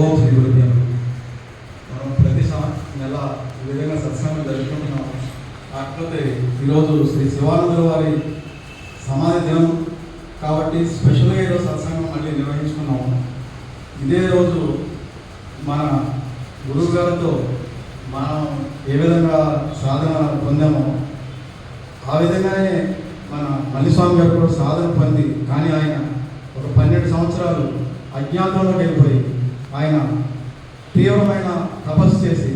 ఓం శ్రీ గురుదేవ మనం ప్రతి సం- నెల ఈ విధంగా సత్సంగం జరుపుకుంటున్నాం కాకపోతే ఈరోజు శ్రీ శివానందుల వారి సమాధి దినం కాబట్టి స్పెషల్గా ఈరోజు సత్సంగం మళ్ళీ నిర్వహించుకున్నాము ఇదే రోజు మన గురువు గారితో మనం ఏ విధంగా సాధన పొందామో ఆ విధంగానే మన మల్లిస్వామి గారు కూడా సాధన పొంది కానీ ఆయన ఒక పన్నెండు సంవత్సరాలు అజ్ఞాతంలోకి వెళ్ళిపోయి ఆయన తీవ్రమైన తపస్సు చేసి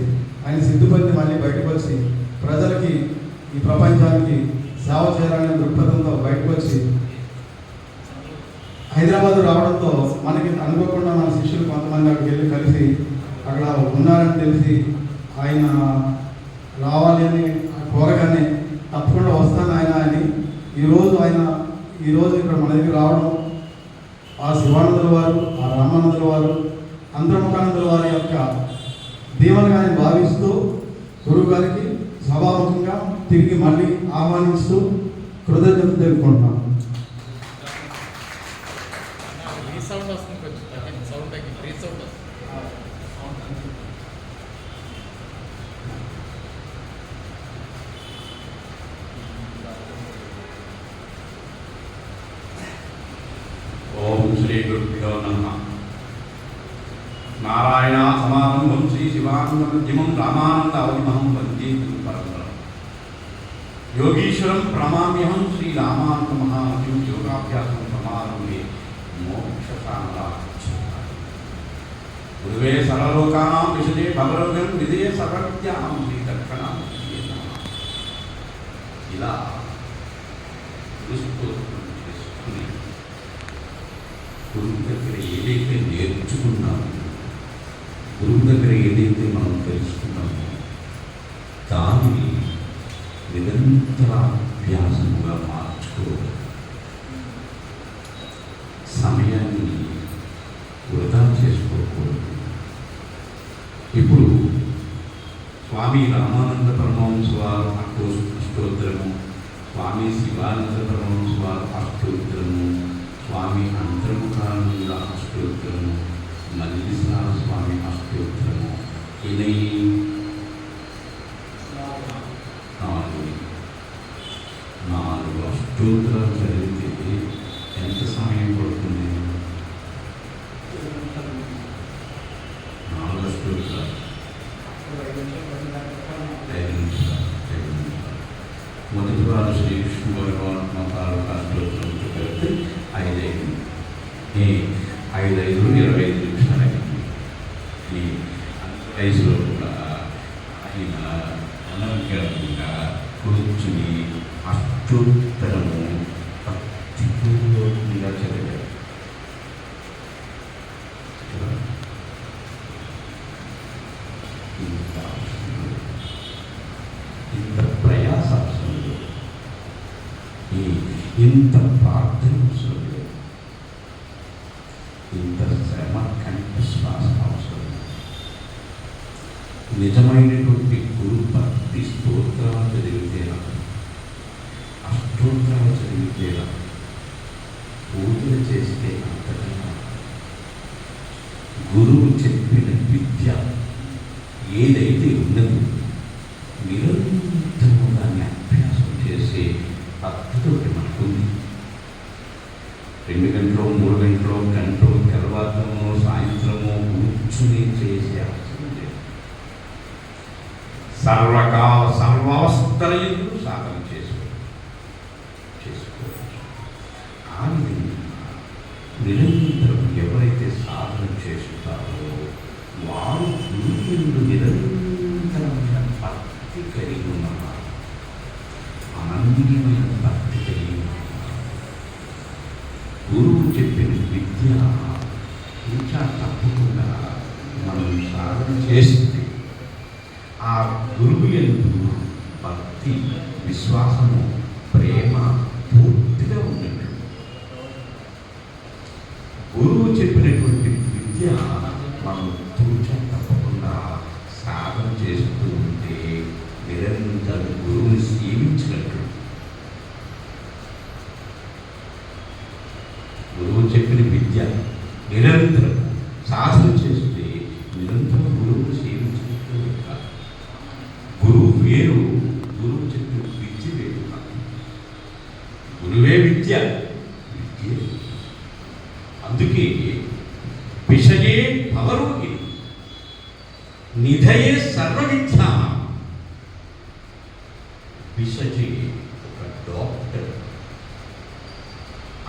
ఆయన సిద్ధుపతి మళ్ళీ బయటకు వచ్చి ప్రజలకి ఈ ప్రపంచానికి సేవ చేయాలనే దృక్పథంతో బయటకు వచ్చి హైదరాబాద్ రావడంతో మనకి అనుకోకుండా మన శిష్యులు కొంతమంది అక్కడికి వెళ్ళి కలిసి అక్కడ ఉన్నారని తెలిసి ఆయన రావాలి అని కోరగానే తప్పకుండా వస్తాను ఆయన అని ఈరోజు ఆయన ఈరోజు ఇక్కడ మన దగ్గర రావడం ఆ శివానందుల వారు ఆ రామానందుల వారు అంతర్ముఖానందుల వారి యొక్క దీవెనగా నేను భావిస్తూ గురువు గారికి సభాముఖంగా తిరిగి మళ్ళీ ఆహ్వానిస్తూ కృతజ్ఞత తెలుపుకుంటున్నాను రీసౌండ్ వస్తుంది కొంచెం తగ్గింది సౌండ్ తగ్గింది రీసౌండ్ వస్తుంది. ఓం శ్రీ గురుభ్యో నమ. నారాయణ సమారంభం శ్రీ శివానందమధ్యమం రామానంద అవధిమహం వందే గురు పరంపరం యోగీశ్వరం ప్రణమామ్యహం శ్రీ రామానంద మహామతిం యోగాభ్యాసం సమారంభే మోక్ష గురువే సర్వలోకానాం విశదే భగవద్గం విజయ సర్వజ్ఞానం శ్రీ దక్షిణాం ఇలా గురుస్తోత్రం చేసుకుని గురువు దగ్గర ఏదైతే నేర్చుకున్నామో గురువు దగ్గర ఏదైతే మనం తెలుసుకున్నామో దానిని నిరంతర అభ్యాసముగా మార్చుకో సమయాన్ని వృధా చేసుకోకూడదు. ఇప్పుడు స్వామి రామానంద పరమహంస వారు అష్టో అష్టోత్తరము స్వామి శివానంద పరమహంస వారు అష్టోత్తరము స్వామి అంతర్ముఖానంద అష్టోత్తరము మల్లిసార స్వామి అష్టోత్తరము ఇనై వయసులో కూడా ఆయన అలంకరంగా కూర్చుని అష్టోత్తరము భక్తిపూర్వకంగా చదివారు కదా? ఇంత అవసరం లేదు. ఇంత ప్రయాస అవసరం లేదు. ఈ ఇంత ప్రార్థన అవసరం లేదు ఇంత శ్రమ కంటి శ్వాస అవసరం లేదు. నిజమైనటువంటి గురు భక్తి స్తోత్రాలు చదివితేనా అష్టోత్తరాలు చదివితేనా పూజలు చేస్తే అంతకన్నా గురువు చెప్పిన విద్య ఏదైతే ఉన్నదో నిరంతరము దాన్ని అభ్యాసం చేసే పద్ధతి ఒకటి మనకుంది రెండు గంటలు మూడు గంటలు గంటలు తెల్లవారుతము సాయంత్రము కూర్చుని చేసే అవసరం లేదు. సర్వకాల సర్వావస్థల ఎందుకు సాధన చేసుకో చేసుకోవచ్చు ఆ విధంగా నిరంతరం ఎవరైతే సాధన చేస్తారో వారు గురువులు నిరంతరమైన భక్తి కలిగి ఉన్నారు అనన్యమైన భక్తి కలిగి ఉన్నారు గురువు చెప్పిన విద్య ఇంకా తప్పకుండా మనం సాధన చేస్తే ఆ గురువు ఎందు భక్తి విశ్వాసము ప్రేమ పూర్తిగా ఉండండి గురువు చెప్పినటువంటి విద్య మనం తూచా తప్పకుండా సాధన చేస్తూ ఉంటే నిరంతరం గురువుని సేవించినట్టు గురువు చెప్పిన విద్య నిరంతరం సాధన చేస్తే నిరంతరం గురువును సేవించుకుంటూ ఉండాలి గురువు వేరు గురువు చెప్పిన విద్య వేరు కాదు. గురువే విద్య విద్య అందుకే విషయే భవరోగి నిధయే సర్వ విద్య విషజే ఒక డాక్టర్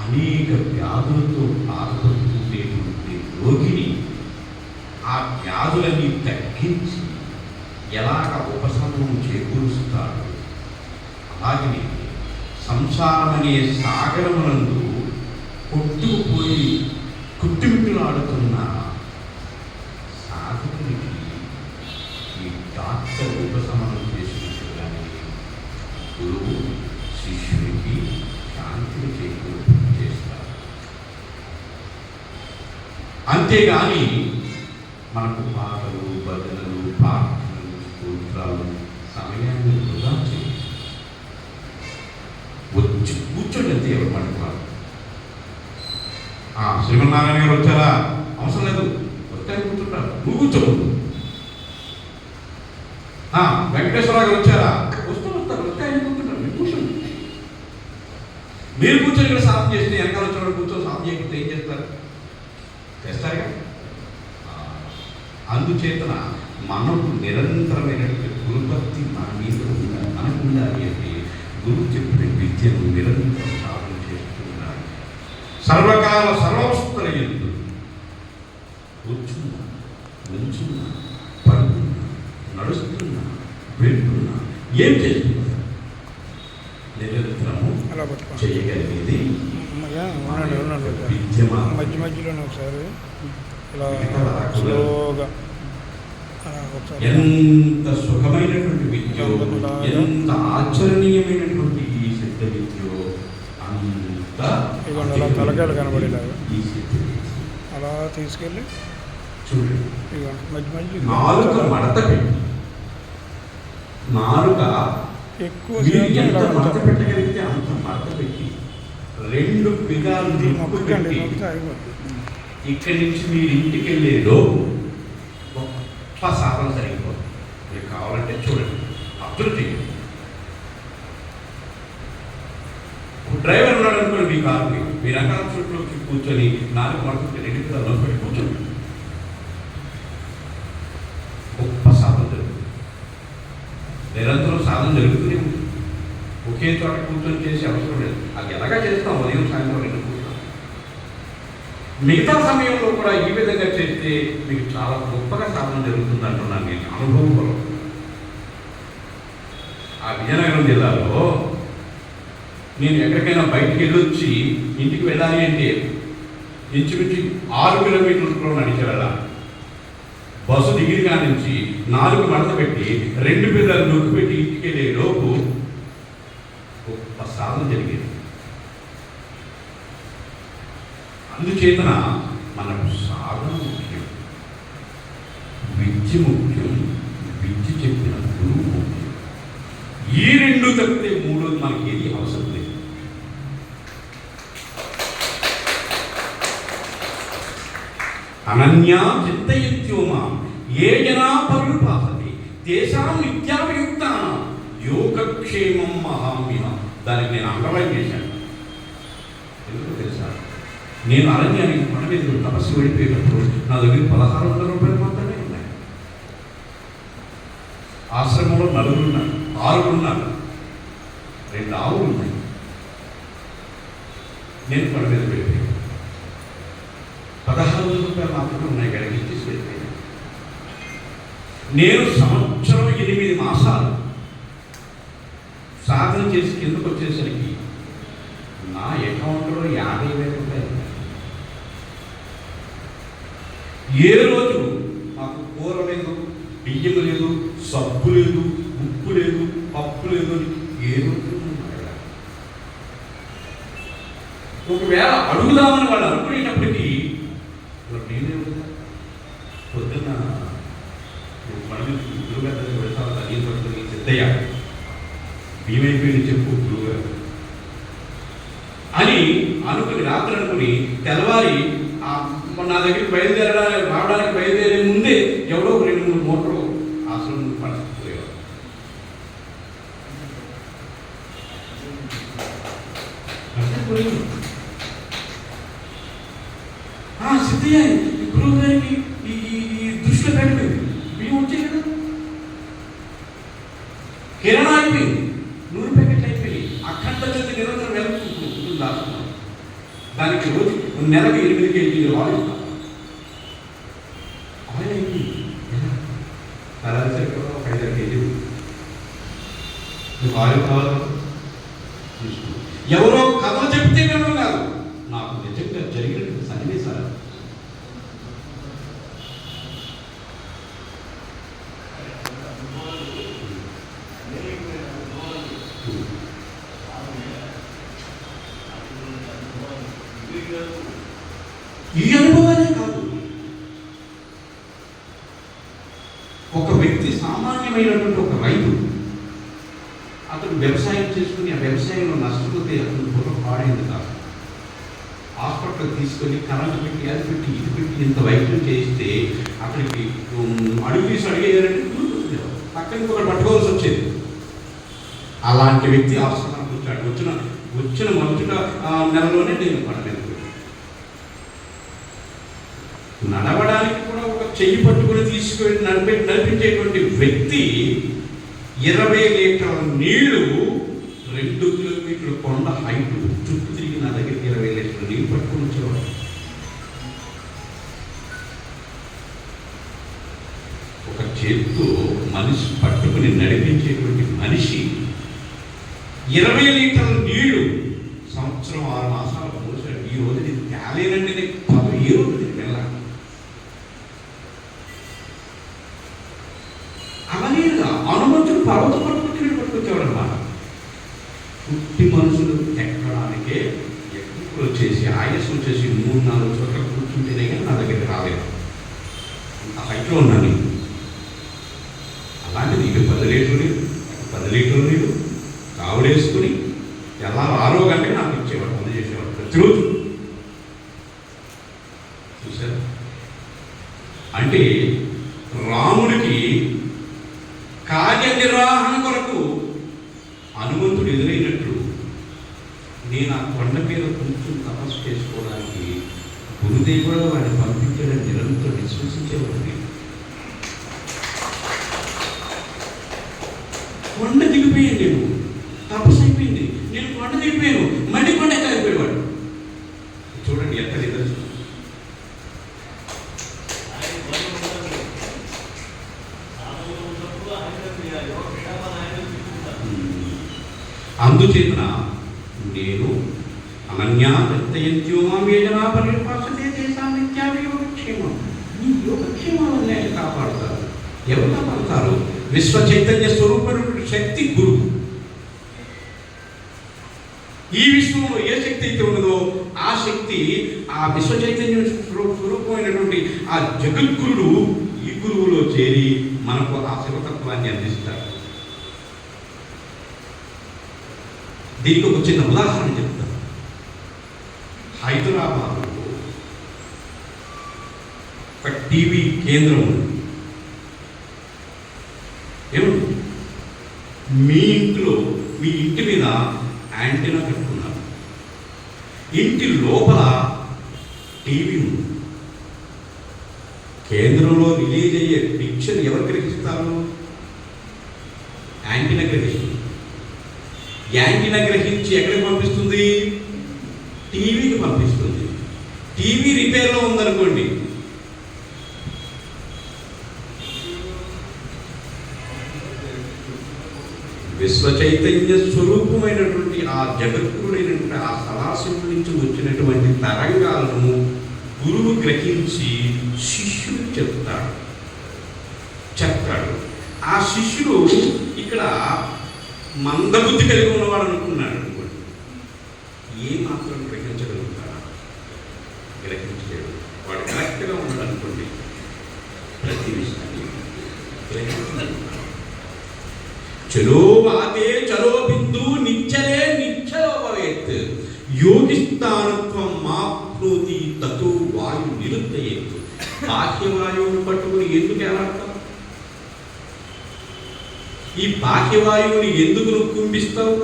అనేక వ్యాధులతో బాధపడుతుండేటువంటి రోగిని ఆ వ్యాధులని తగ్గించి ఎలాగ ఉపశమనం చేకూరుస్తాడు? అలాగే సంసారం అనే సాగరమునందు కొట్టుకుపోయి కుట్టిమిట్టులాడుతున్న సాధకునికి ఈ డాక్టర్ ఉపశమనం అంతేగాని మనకు పాటలు భజనలు ప్రార్థనలు స్తోత్రాలు సమయాన్ని వృధా చేయాలి వచ్చి కూర్చోండి అంతే ఎవరు పడుతున్నారు శ్రీమన్నారాయణ గారు వచ్చారా? అవసరం లేదు. వచ్చాయి కూర్చుంటారు. నువ్వు కూర్చోవద్దు వెంకటేశ్వర గారు వచ్చారా? వస్తూ వస్తారు. వస్తే ఆయన కూర్చుంటారు. మీరు కూర్చోండి. మీరు కూర్చొని ఇక్కడ సాధన చేస్తే వెనకాల వచ్చిన కూర్చొని సాధన చేయకపోతే ఏం చేస్తారు చేస్తారుగా ఆ, చేతన మనకు నిరంతరమైనటువంటి గురుభక్తి మన మీద ఉండాలి మనకు ఉండాలి అంటే గురువు చెప్పిన విద్యను నిరంతరం సాధన చేస్తూ ఉండాలి. సర్వకాల సర్వస్థల ఎందు కూర్చున్నా నిల్చున్నా పడుతున్నా నడుస్తున్నా వెళ్తున్నా ఏం చేస్తున్నా నిరంతరము అలా పట్టుకోండి చేయగలిగేది అమ్మగా ఉన్నాడు ఉన్నాడు విద్యమా మధ్య మధ్యలోనే ఒకసారి ఇలా ఇక్కడ రాకుండా. స్లోగా అలా ఒకసారి ఎంత సుఖమైనటువంటి విద్య ఎంత ఆచరణీయమైనటువంటి ఈ సిద్ధ విద్య అంత అలా తలకాయలు కనబడేలాగా. ఈ సిద్ధ అలా తీసుకెళ్ళి చూడండి. ఇదిగోండి మధ్య మధ్య నాలుక మడత పెట్టి నాలుక ఎక్కువ ఎంత మడత. పెట్టగలిగితే అంత మడత పెట్టి రెండు పెట్టి నొక్కితే అయిపోద్ది. ఇక్కడి నుంచి మీరు ఇంటికి వెళ్ళే లోపు గొప్ప సాధన జరిగిపోతుంది మీకు కావాలంటే చూడండి. అబ్జర్వ్ చేయండి డ్రైవర్ ఉన్నాడు అనుకోండి మీ కారుని మీ రకాల చుట్టూకి కూర్చొని నాలుగు మడత రెండు పిల్లలు పెట్టి కూర్చోండి. గొప్ప సాధన జరుగుతుంది. నిరంతరం సాధన జరుగుతూనే ఉంటుంది. ఒకే చోట కూర్చొని చేసే అవసరం లేదు. అది ఎలాగా చేస్తాం? ఉదయం సాయంత్రం రెండు మిగతా సమయంలో కూడా ఈ విధంగా చేస్తే మీకు చాలా గొప్పగా సాధన జరుగుతుంది అంటున్నాను నేను. అనుభవం ఆ విజయనగరం జిల్లాలో నేను ఎక్కడికైనా బయటికి వెళ్ళొచ్చి ఇంటికి వెళ్ళాలి అంటే ఇంచుమించు ఆరు కిలోమీటర్లలో నడిచి వెళ్ళాలి. బస్సు దిగిన కాడి నుంచి నాలుగు మడత పెట్టి రెండు పిల్లలు నొక్కి పెట్టి ఇంటికి వెళ్ళే లోపు గొప్ప సాధన జరిగేది. అందుచేతన మనకు సాధన ముఖ్యం. విద్య ముఖ్యం విద్య చెప్పిన గురువు ముఖ్యం. ఈ రెండు తప్పితే మూడోది మనకి ఏది అవసరం లేదు. అనన్యా చింతయత్యోమా ఏ జనా పరుపాసతి దేశాం నిత్యాభియుక్తానం యోగక్షేమం మహామ్య దానికి నేను అండర్లైన్ చేశాను. నేను అరణ్యానికి కొండ మీద తపస్సు వెళ్ళిపోయినప్పుడు నా దగ్గర పదహారు వందల రూపాయలు మాత్రమే ఉన్నాయి. ఆశ్రమంలో నలుగురు ఉన్నారు ఆరుగురు ఉన్నారు. రెండు ఆవులు ఉన్నాయి. నేను కొండ మీద వెళ్ళిపోయాను. పదహారు వందల రూపాయలు మాత్రమే ఉన్నాయి గడికి ఇచ్చేసి వెళ్ళిపోయాను. నేను సంవత్సరం ఎనిమిది మాసాలు సాధన చేసి కిందకు వచ్చేసరికి నా అకౌంట్లో యాభై వేలు రూపాయలు ఉన్నాయి. ఏ రోజు నాకు కూర లేదు బియ్యం లేదు సబ్బు లేదు ఉప్పు లేదు పప్పు లేదు అని ఏ రోజు ఒకవేళ అడుగుదామని వాళ్ళు అనుకునేటప్పటికీ మరి నేనే అడుగుతా పొద్దున్న నువ్వు పని గురుగారి దగ్గర వెళ్తావు తల్లి పడుతుంది సిద్ధయ్య భీమైపోయింది చెప్పు గురువుగారు అని అనుకుని రాత్రి అనుకుని తెల్లవారి ఆ నా దగ్గరికి బయలుదేరడానికి రావడానికి బయలుదేరే ముందే ముందు పడకపోయేవారు పడకపోయేవారు. ఆ, సిద్ధయ్య ఈ గురువు గారికి ఈ ఈ- ఈ దృష్టిలో పెట్టలేదు బియ్యం వచ్చాయి కదా కిరణం అయిపోయింది నూనె ప్యాకెట్లు అయిపోయి అఖండ జ్యోతి నిరంతరం వెళ్తుంది దానికి రోజు నెలకు ఎనిమిది కేజీలు ఆయిల్ ఆయిల్ అయిపోయింది ఎలా? సరాసరి కూడా ఒక ఐదారు కేజీలు మీకు ఆయిల్ కావాలి తీసుకో. ఎవరో కథలు చెప్తే వినడం కాదు నాకు నిజంగా జరిగినటువంటి సన్నివేశాలు ఈ అనుభవాలే కాదు ఒక వ్యక్తి సామాన్యమైనటువంటి ఒక రైతు అతను వ్యవసాయం చేసుకుని ఆ సంస్కృతి అతను కాదు. హాస్పిటల్ తీసుకొని కరెంటు పెట్టి అది పెట్టి ఇది పెట్టి ఇంత వైద్యం చేస్తే అక్కడికి అడుగు తీసి అడిగేయాలంటే పక్కన ఒకటి పట్టుకోవాల్సి వచ్చేది. అలాంటి వ్యక్తి హాస్పిటల్కి వచ్చాడు. వచ్చిన వచ్చిన మొదట ఆ, నెలలోనే నేను పడలేదు. నడవడానికి కూడా ఒక చెయ్యి పట్టుకుని తీసుకువెళ్ళి నడిపే నడిపించేటువంటి వ్యక్తి ఇరవై లీటర్ల నీళ్ళు రెండు కిలోమీటర్ల కొండ హైట్ చుట్టూ తిరిగి నా దగ్గరికి ఇరవై లీటర్లు నీళ్ళు పట్టుకుని వచ్చేవాడు. ఒక చేత్తో మనిషి పట్టుకుని నడిపించేటువంటి మనిషి ఇరవై లీటర్ల నీళ్ళు సంవత్సరం ఆరు మాసాలు పోసాడు ఈ రోజు నేను తేలేనండి నేను పదవి ఏ రోజు నేను వెళ్ళాను అలాగే హనుమంతుడు పర్వతం ఆయాసం చేసి మూడు నాలుగు చోట్ల కూర్చుంటేనే కానీ నా దగ్గరికి రాలేదు. అంత హైట్లో ఉన్నాను నేను. అలాంటిది ఇటు పది లీటర్లు నీరు అటు పది లీటర్లు నీరు కావుడేసుకుని ఎలా ఆరో గంటకి నాకు ఇచ్చేవాడు పని చేసేవాడు ప్రతిరోజు చూసారు అంటే రాముడికి కార్యనిర్వహణ కొరకు హనుమంతుడు ఎదురైనట్లు నేను ఆ కొండ మీద కూర్చుని తపస్సు చేసుకోవడానికి గురుదేవుడు వాడిని పంపించడం నిరంతరం విశ్వసించేవాడు నేను కొండ దిగిపోయాను నేను. తపస్సు అయిపోయింది. నేను కొండ దిగిపోయాను. మళ్ళీ కొండ ఎక్కలేకపోయేవాడు చూడండి ఎక్కడ నిదర్శనం అందుచేతన నేను అనన్యా ప్రత్యయంత్యో మాం వేదనా పరిపాసతే చేశాం నిత్యావి యోగక్షేమం ఈ యోగక్షేమాలన్నీ ఆయన కాపాడుతారు ఎవరు కాపాడుతారు విశ్వ చైతన్య స్వరూపమైనటువంటి శక్తి గురువు ఈ విశ్వంలో ఏ శక్తి అయితే ఉన్నదో ఆ శక్తి ఆ విశ్వ చైతన్య స్వరూ- స్వరూపమైనటువంటి ఆ జగద్గురుడు ఈ గురువులో చేరి మనకు ఆ శివతత్వాన్ని అందిస్తాడు దీనికి ఒక చిన్న ఉదాహరణ చెప్తాను. హైదరాబాద్లో ఒక టీవీ కేంద్రం ఉంది. ఏముంది మీ ఇంట్లో మీ ఇంటి మీద యాంటీనా పెట్టుకున్నారు. ఇంటి లోపల టీవీ ఉంది. కేంద్రంలో రిలీజ్ అయ్యే పిక్చర్ ఎవరు గ్రహిస్తారు యాంటీనా గ్రహిస్తుంది యాంటీనా గ్రహించి ఎక్కడికి పంపిస్తుంది? టీవీకి పంపిస్తుంది. టీవీ రిపేర్లో ఉందనుకోండి. విశ్వ చైతన్య స్వరూపమైనటువంటి ఆ జగద్గురుడైనటువంటి ఆ సదాశివుడి నుంచి వచ్చినటువంటి తరంగాలను గురువు గ్రహించి శిష్యుడు చెప్తాడు. చెప్తాడు. ఆ శిష్యుడు ఇక్కడ మందబుద్ధి కలిగి ఉన్నవాడు అనుకున్నాడు బాహ్యవాయువుని ఎందుకు నువ్వు కుంభిస్తావు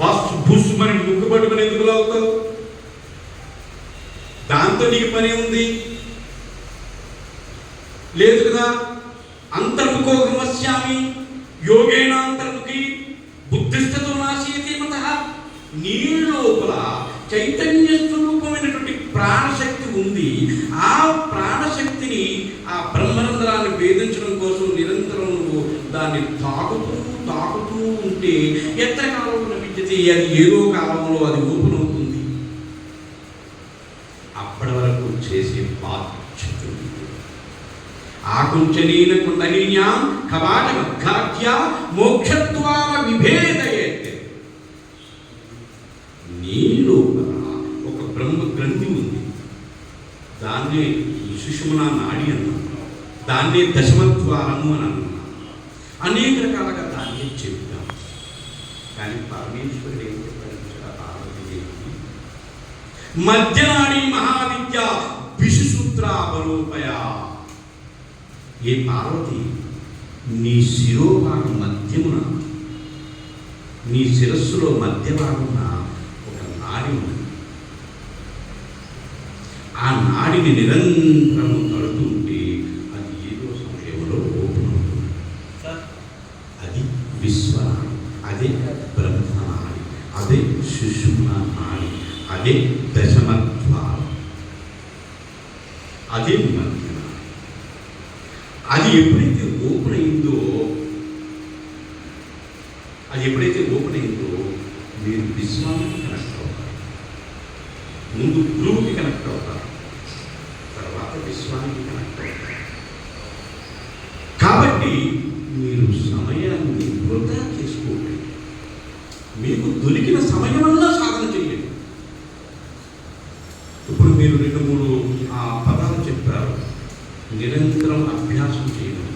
బస్ బుస్ మరి ముక్కు పట్టుకుని ఎందుకు లాగుతావు? దాంతో నీకు పని ఉంది. లేదు కదా? అంతర్ముఖో గమస్యామి యోగేన అంతర్ముఖి బుద్ధిష్టతో నాశయతే మత. నీ లోపల చైతన్య స్వరూపమైనటువంటి ప్రాణశక్తి ఉంది. ఆ ప్రాణశక్తిని ఆ బ్రహ్మరంధ్రాన్ని భేదించడం కోసం నిరంతరం నువ్వు దాన్ని తాకుతూ తాకుతూ ఉంటే ఎంత కాలంలో విద్యతే అది ఏదో కాలంలో అది ఊపునవుతుంది అప్పటి వరకు చేసే బాధ్యత ఉంది. ఆకుంచనీన కుండలిన్యాం కవాటమద్ఘాట్య మోక్షద్వార విభేదయత్ నీలో ఒక బ్రహ్మ గ్రంథి ఉంది. దాన్నే సుషుమన నాడి అన్నాను దాన్నే దశమద్వారము అని అన్నాను అనేక రకాలుగా దాన్ని చెప్తాం కానీ పరమేశ్వరుడు ఏం చెప్పాడు మధ్యనాడి మహావిద్య విషుసూత్రావలోపయ. ఏ పార్వతి నీ శిరోభాగం మధ్యమున నీ శిరస్సులో మధ్య భాగమున ఒక నాడి ఉంది. ఆ నాడిని నిరంతరము తడుతుంటే అది ఏదో సమయంలో ఓపెన్ అవుతుంది సార్ అది విశ్వనాడి అదే బ్రహ్మనాడి అదే సుషుమ్న నాడి అదే దశమద్వారం అదే మధ్యనాడి అది ఎప్పుడైతే ఓపెన్ అయిందో అది ఎప్పుడైతే ఓపెన్ అయిందో మీరు విశ్వానికి కనెక్ట్ అవుతారు. ముందు గురువుకి కనెక్ట్ అవుతారు. తర్వాత విశ్వానికి కనెక్ట్ అవుతారు. కాబట్టి మీరు సమయాన్ని వృధా చేసుకోండి. మీకు దొరికిన సమయం వల్ల చేయండి ఇప్పుడు మీరు రెండు మూడు ఆ పదాలు చెప్పారు నిరంతరం అభ్యాసం చేయడం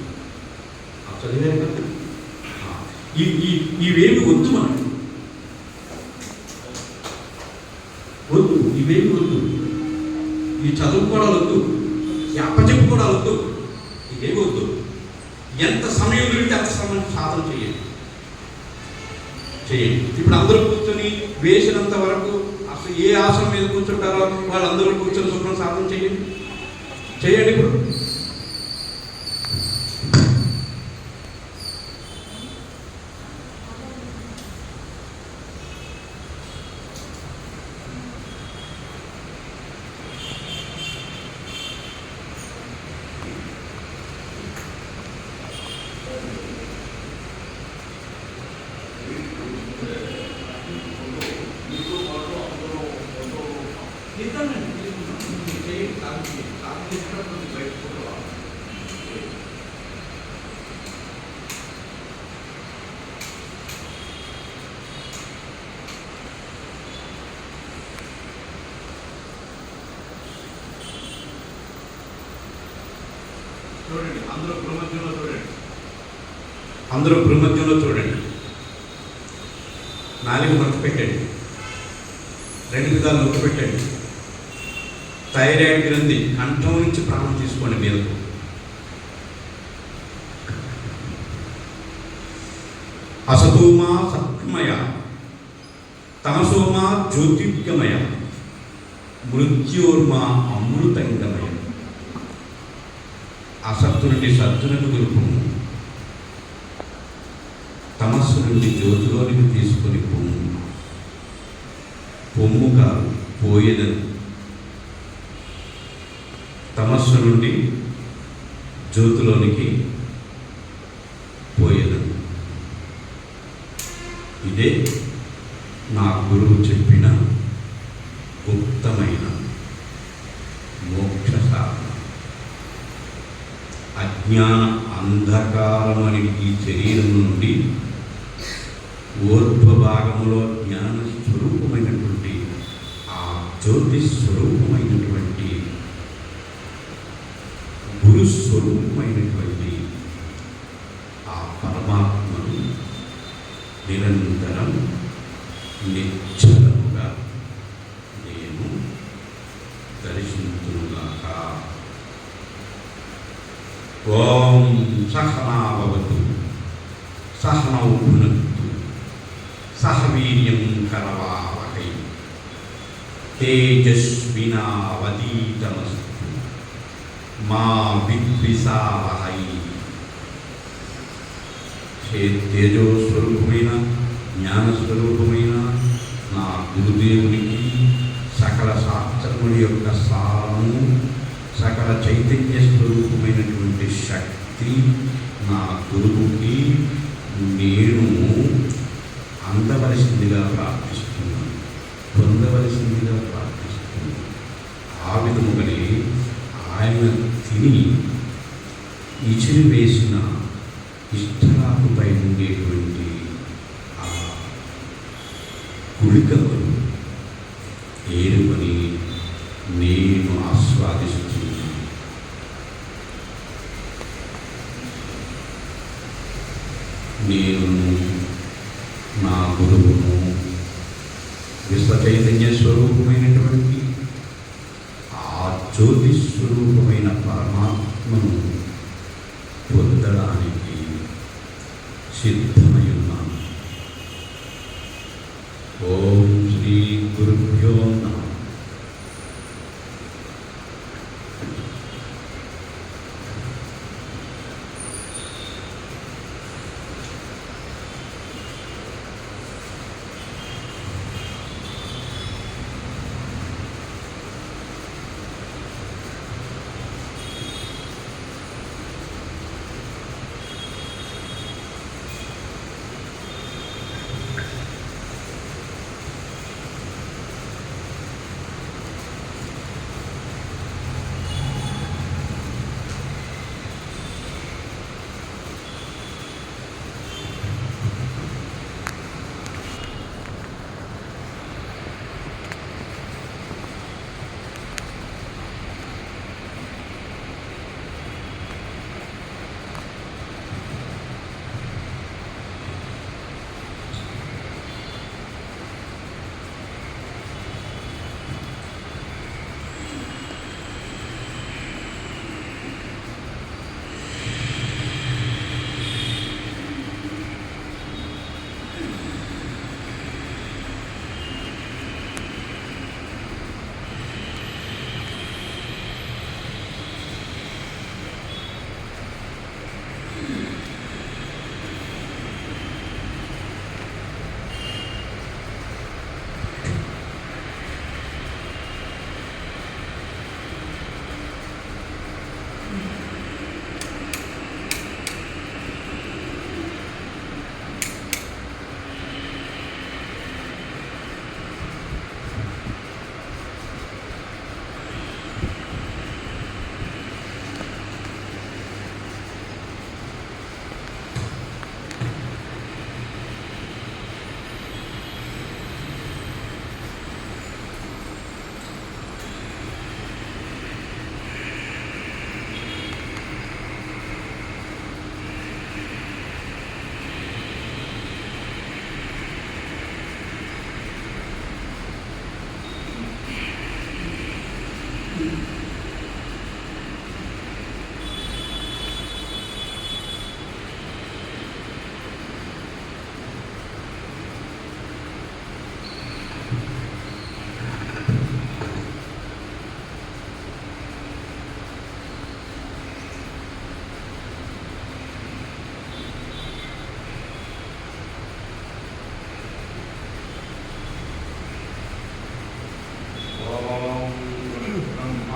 ఆ చదివారు కదా ఆ, ఈ ఈ ఇవేమి వద్దు మనకు వద్దు ఇవేమి వద్దు ఈ చదువుకోవడాలు వద్దు ఈ అప్పచెప్పుకోవడాలు వద్దు ఇవేమి వద్దు ఎంత సమయం దొరికితే అంత సమయం సాధన చేయండి చేయండి ఇప్పుడు అందరూ కూర్చొని వేసినంత వరకు అసలు ఏ ఆసనం మీద కూర్చుంటారో వాళ్ళందరూ కూర్చొని శుభ్రం సాధన చేయండి. చేయండి ఇప్పుడు. చూడండి అందరూ బ్రహ్మజ్ఞంలో చూడండి. అందరూ బ్రహ్మజ్ఞంలో చూడండి. నాలుగు మడత పెట్టండి. రెండు విధాలు నొప్పి పెట్టండి. థైరాయిడ్ గ్రంథి కంఠం నుంచి ప్రాణం తీసుకోండి మీరు అసతోమా సత్మయ తమసోమా జ్యోతిర్గమయ మృత్యోర్మా అమృతంగమయ. అసత్తు నుండి సత్తునకు దుర్పము తమస్సు నుండి జ్యోతిలోనికి తీసుకొని పొమ్ము పొమ్ముక పోయేదను. తమస్సు నుండి జ్యోతిలోనికి పోయేదను. ఇదే నా గురువు చెప్పి అంధకారమని ఈ శరీరం నుండి ఊర్ధ్వ భాగంలో జ్ఞాన స్వరూపమైనటువంటి ఆ జ్యోతిస్వరూపం స్వరూపమైనటువంటి గురు స్వరూపమైనటువంటి ఆ పరమాత్మను నిరంతరం నిశ్చలముగా నేను దర్శించుగాక ఓం సహనాభవతు సహనౌ భునక్తు సహ వీర్యం కరవావహై. తేజస్వినావతీతమస్తు మా విద్విషావహై హే తేజోస్వరూపమైన జ్ఞానస్వరూపమైన నా గురుదేవునికి సకల శాస్త్రముల యొక్క సారము సకల చైతన్య స్వరూపమైనటువంటి శక్తి నా గురువుకి నేను అందవలసిందిగా ప్రార్థిస్తున్నాను. పొందవలసిందిగా ప్రార్థిస్తున్నాను. ఆ విధముగానే ఆయన తిని ఇచిరి వేసిన ఇష్టరాకుపై ఉండేటువంటి ఆ గుళికలు ఏరుకొని నేను ఆస్వాదిస్తున్నాను నేను నా గురువును విశ్వ చైతన్య స్వరూపమైనటువంటి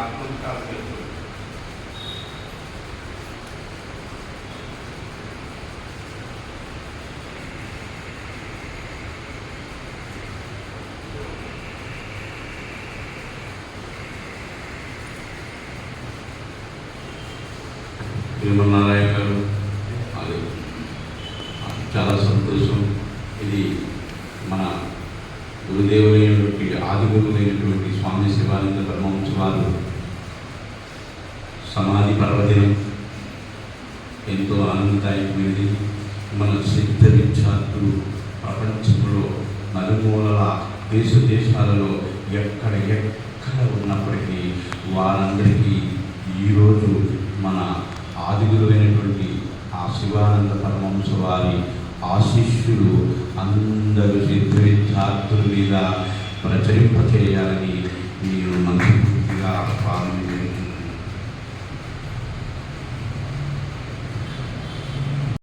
ఆత్మవికాసం వెళ్తుంది తిరుమలనారాయణ గారు అది చాలా సంతోషం. ఇది మన గురుదేవులైనటువంటి ఆది గురువులైనటువంటి స్వామి శివానంద పరమహంస മരണത്തിന്